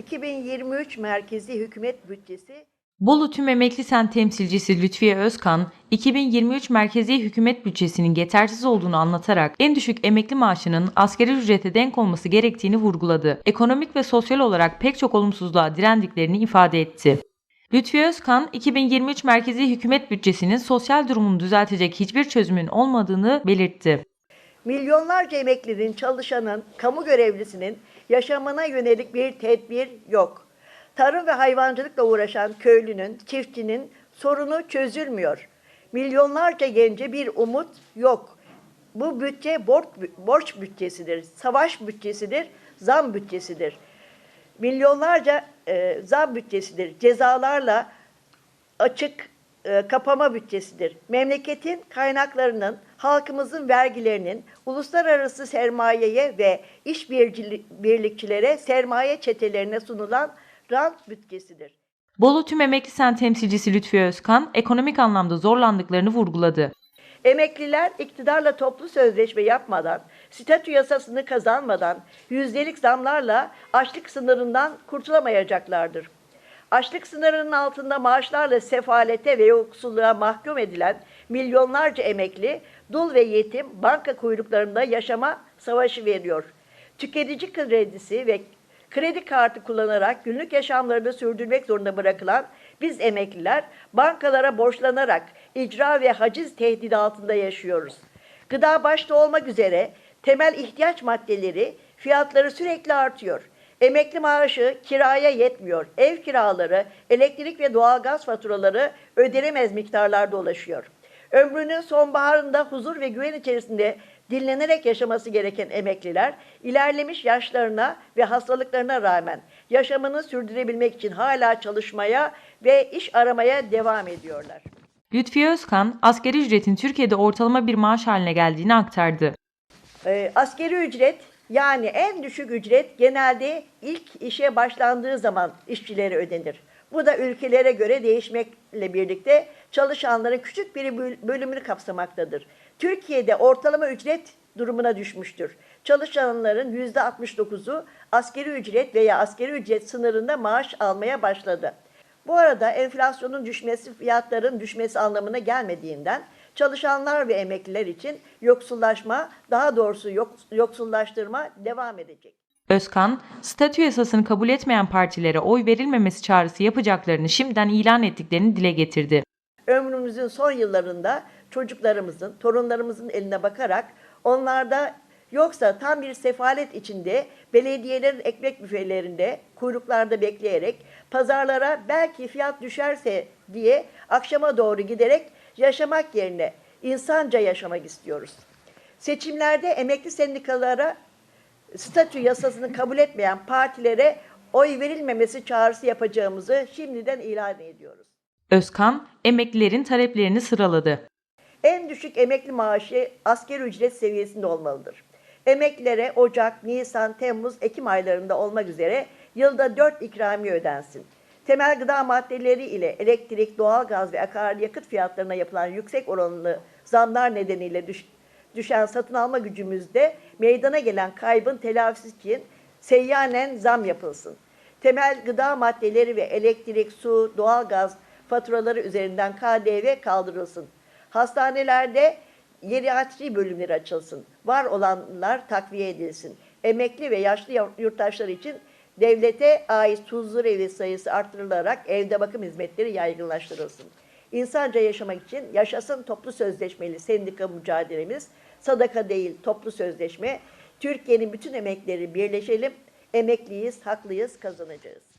2023 merkezi hükümet bütçesi Bolu Tüm Emekli Sen temsilcisi Lütfiye Özkan, 2023 merkezi hükümet bütçesinin yetersiz olduğunu anlatarak en düşük emekli maaşının asgari ücrete denk olması gerektiğini vurguladı. Ekonomik ve sosyal olarak pek çok olumsuzluğa direndiklerini ifade etti. Lütfiye Özkan, 2023 merkezi hükümet bütçesinin sosyal durumunu düzeltecek hiçbir çözümün olmadığını belirtti. milyonlarca emeklinin, çalışanın, kamu görevlisinin yaşamına yönelik bir tedbir yok. Tarım ve hayvancılıkla uğraşan köylünün, çiftçinin sorunu çözülmüyor. Milyonlarca gence bir umut yok. Bu bütçe borç, borç bütçesidir, savaş bütçesidir, zam bütçesidir. Milyonlarca e, zam bütçesidir. Cezalarla açık e, kapama bütçesidir. Memleketin kaynaklarının, halkımızın vergilerinin uluslararası sermayeye ve iş bircili- birlikçilere, sermaye çetelerine sunulan rant bütçesidir. Bolu Tüm Emekli Sen temsilcisi Lütfiye Özkan, ekonomik anlamda zorlandıklarını vurguladı. Emekliler iktidarla toplu sözleşme yapmadan, statü yasasını kazanmadan yüzdelik zamlarla açlık sınırından kurtulamayacaklardır. Açlık sınırının altında maaşlarla sefalete ve yoksulluğa mahkum edilen milyonlarca emekli, dul ve yetim banka kuyruklarında yaşama savaşı veriyor. Tüketici kredisi ve kredi kartı kullanarak günlük yaşamlarını sürdürmek zorunda bırakılan biz emekliler bankalara borçlanarak icra ve haciz tehdidi altında yaşıyoruz. Gıda başta olmak üzere temel ihtiyaç maddeleri fiyatları sürekli artıyor. Emekli maaşı kiraya yetmiyor. Ev kiraları, elektrik ve doğalgaz faturaları ödenemez miktarlarda ulaşıyor. Ömrünün sonbaharında huzur ve güven içerisinde dinlenerek yaşaması gereken emekliler, ilerlemiş yaşlarına ve hastalıklarına rağmen yaşamını sürdürebilmek için hala çalışmaya ve iş aramaya devam ediyorlar. Lütfiye Özkan, asgari ücretin Türkiye'de ortalama bir maaş haline geldiğini aktardı. Ee, askeri ücret yani en düşük ücret genelde ilk işe başlandığı zaman işçilere ödenir. Bu da ülkelere göre değişmekle birlikte çalışanların küçük bir böl- bölümünü kapsamaktadır. Türkiye'de ortalama ücret durumuna düşmüştür. Çalışanların %69'u askeri ücret veya askeri ücret sınırında maaş almaya başladı. Bu arada enflasyonun düşmesi fiyatların düşmesi anlamına gelmediğinden çalışanlar ve emekliler için yoksullaşma, daha doğrusu yok- yoksullaştırma devam edecek. Özkan, statü yasasını kabul etmeyen partilere oy verilmemesi çağrısı yapacaklarını şimdiden ilan ettiklerini dile getirdi. Ömrümüzün son yıllarında çocuklarımızın, torunlarımızın eline bakarak onlarda yoksa tam bir sefalet içinde belediyelerin ekmek büfelerinde kuyruklarda bekleyerek pazarlara belki fiyat düşerse diye akşama doğru giderek yaşamak yerine insanca yaşamak istiyoruz. Seçimlerde emekli sendikalara statü yasasını kabul etmeyen partilere oy verilmemesi çağrısı yapacağımızı şimdiden ilan ediyoruz. Özkan, emeklilerin taleplerini sıraladı. En düşük emekli maaşı asgari ücret seviyesinde olmalıdır. Emeklilere Ocak, Nisan, Temmuz, Ekim aylarında olmak üzere yılda 4 ikramiye ödensin. Temel gıda maddeleri ile elektrik, doğalgaz ve akaryakıt fiyatlarına yapılan yüksek oranlı zamlar nedeniyle düş- düşen satın alma gücümüzde meydana gelen kaybın telafisi için seyyanen zam yapılsın. Temel gıda maddeleri ve elektrik, su, doğalgaz faturaları üzerinden KDV kaldırılsın. Hastanelerde geriatri bölümleri açılsın. Var olanlar takviye edilsin. Emekli ve yaşlı yurttaşlar için devlete ait huzur evi sayısı artırılarak evde bakım hizmetleri yaygınlaştırılsın. İnsanca yaşamak için yaşasın toplu sözleşmeli sendika mücadelemiz, sadaka değil toplu sözleşme. Türkiye'nin bütün emekleri birleşelim, emekliyiz, haklıyız, kazanacağız.